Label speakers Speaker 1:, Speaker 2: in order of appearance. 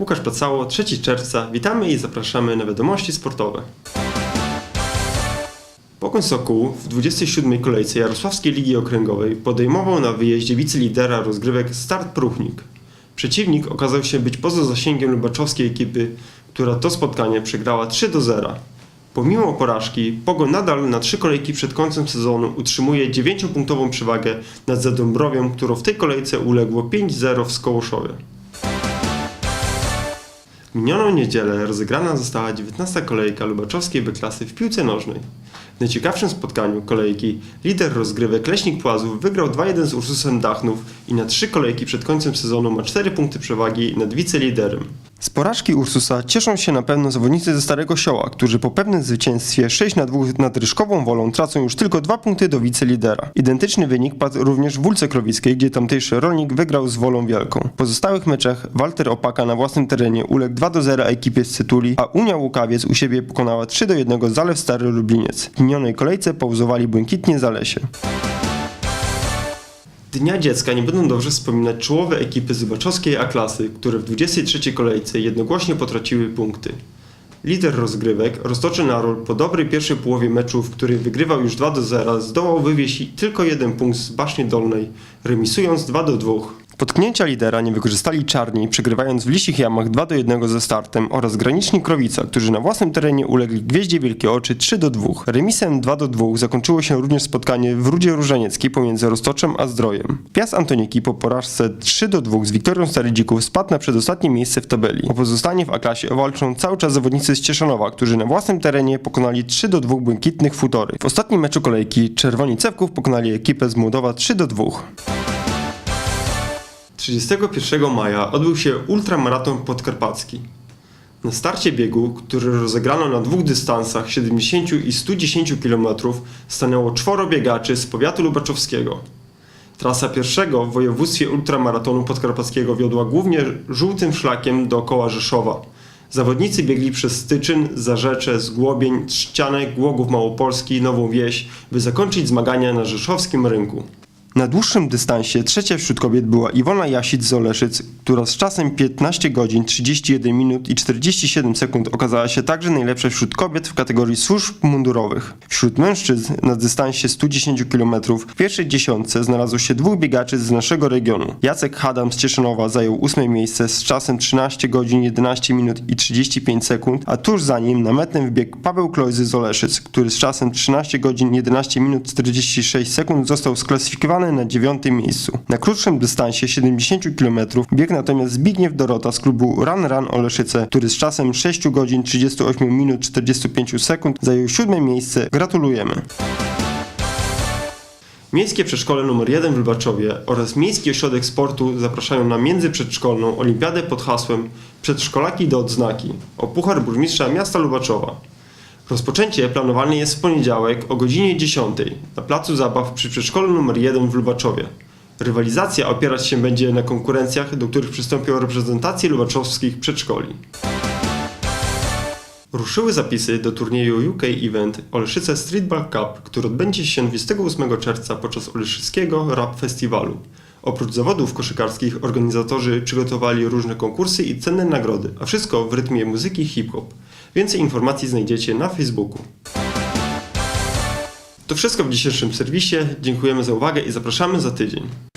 Speaker 1: Łukasz Pacało, 3 czerwca. Witamy i zapraszamy na wiadomości sportowe. Pogoń Sokół w 27. kolejce Jarosławskiej Ligi Okręgowej podejmował na wyjeździe wicelidera rozgrywek Start Pruchnik. Przeciwnik okazał się być poza zasięgiem lubaczowskiej ekipy, która to spotkanie przegrała 3 do 0. Pomimo porażki, Pogoń nadal na trzy kolejki przed końcem sezonu utrzymuje 9-punktową przewagę nad Zadąbrowią, którą w tej kolejce uległo 5-0 w Skołoszowie. W minioną niedzielę rozegrana została 19. kolejka lubaczowskiej B-klasy w piłce nożnej. W najciekawszym spotkaniu kolejki lider rozgrywek Leśnik Płazów wygrał 2-1 z Ursusem Dachnów i na trzy kolejki przed końcem sezonu ma 4 punkty przewagi nad wiceliderem. Z porażki Ursusa cieszą się na pewno zawodnicy ze Starego Sioła, którzy po pewnym zwycięstwie 6 na 2 nad Ryszkową Wolą tracą już tylko 2 punkty do wicelidera. Identyczny wynik padł również w Wólce Krowickiej, gdzie tamtejszy rolnik wygrał z Wolą Wielką. W pozostałych meczach Walter Opaka na własnym terenie uległ 2 do 0 ekipie z Cytuli, a Unia Łukawiec u siebie pokonała 3 do 1 Zalew Stary Lubliniec. W minionej kolejce pauzowali błękitnie Zalesie. Dnia Dziecka nie będą dobrze wspominać czołowe ekipy Zobaczowskiej A-klasy, które w 23 kolejce jednogłośnie potraciły punkty. Lider rozgrywek, Roztoczy Narol, po dobrej pierwszej połowie meczu, w której wygrywał już 2 do 0, zdołał wywieźć tylko jeden punkt z Basznie Dolnej, remisując 2 do 2. Potknięcia lidera nie wykorzystali czarni, przegrywając w Lisich Jamach 2 do 1 ze startem oraz graniczni Krowica, którzy na własnym terenie ulegli Gwieździe Wielkie Oczy 3 do 2. Remisem 2 do 2 zakończyło się również spotkanie w Rudzie Różanieckiej pomiędzy Roztoczem a Zdrojem. Piast Antoniki po porażce 3 do 2 z Wiktorią Starydzików spadł na przedostatnie miejsce w tabeli. O pozostanie w A-klasie walczą cały czas zawodnicy z Cieszanowa, którzy na własnym terenie pokonali 3 do 2 błękitnych futory. W ostatnim meczu kolejki Czerwoni Cewków pokonali ekipę z Młodowa 3 do 2. 31 maja odbył się ultramaraton podkarpacki. Na starcie biegu, który rozegrano na dwóch dystansach 70 i 110 km, stanęło czworo biegaczy z powiatu lubaczowskiego. Trasa pierwszego w województwie ultramaratonu podkarpackiego wiodła głównie żółtym szlakiem dookoła Rzeszowa. Zawodnicy biegli przez Styczyn, Zarzecze, Zgłobień, Trzcianek, Głogów Małopolski, Nową Wieś, by zakończyć zmagania na rzeszowskim rynku. Na dłuższym dystansie trzecia wśród kobiet była Iwona Jasic z Oleszyc, która z czasem 15 godzin 31 minut i 47 sekund okazała się także najlepsza wśród kobiet w kategorii służb mundurowych. Wśród mężczyzn na dystansie 110 km w pierwszej dziesiątce znalazło się dwóch biegaczy z naszego regionu. Jacek Hadam z Cieszynowa zajął ósme miejsce z czasem 13 godzin 11 minut i 35 sekund, a tuż za nim na metę wbiegł Paweł Klojzy z Oleszyc, który z czasem 13 godzin 11 minut 46 sekund został sklasyfikowany na dziewiątym miejscu. Na krótszym dystansie 70 km biegł natomiast Zbigniew Dorota z klubu Run Run Oleszyce, który z czasem 6 godzin 38 minut 45 sekund zajął siódme miejsce. Gratulujemy! Miejskie Przedszkole nr 1 w Lubaczowie oraz Miejski Ośrodek Sportu zapraszają na międzyprzedszkolną olimpiadę pod hasłem Przedszkolaki do odznaki o Puchar Burmistrza Miasta Lubaczowa. Rozpoczęcie planowane jest w poniedziałek o godzinie 10 na placu zabaw przy przedszkolu nr 1 w Lubaczowie. Rywalizacja opierać się będzie na konkurencjach, do których przystąpią reprezentacje lubaczowskich przedszkoli. Ruszyły zapisy do turnieju UK Event Oleszyce Streetball Cup, który odbędzie się 28 czerwca podczas Oleszyckiego Rap Festiwalu. Oprócz zawodów koszykarskich organizatorzy przygotowali różne konkursy i cenne nagrody, a wszystko w rytmie muzyki hip-hop. Więcej informacji znajdziecie na Facebooku. To wszystko w dzisiejszym serwisie. Dziękujemy za uwagę i zapraszamy za tydzień.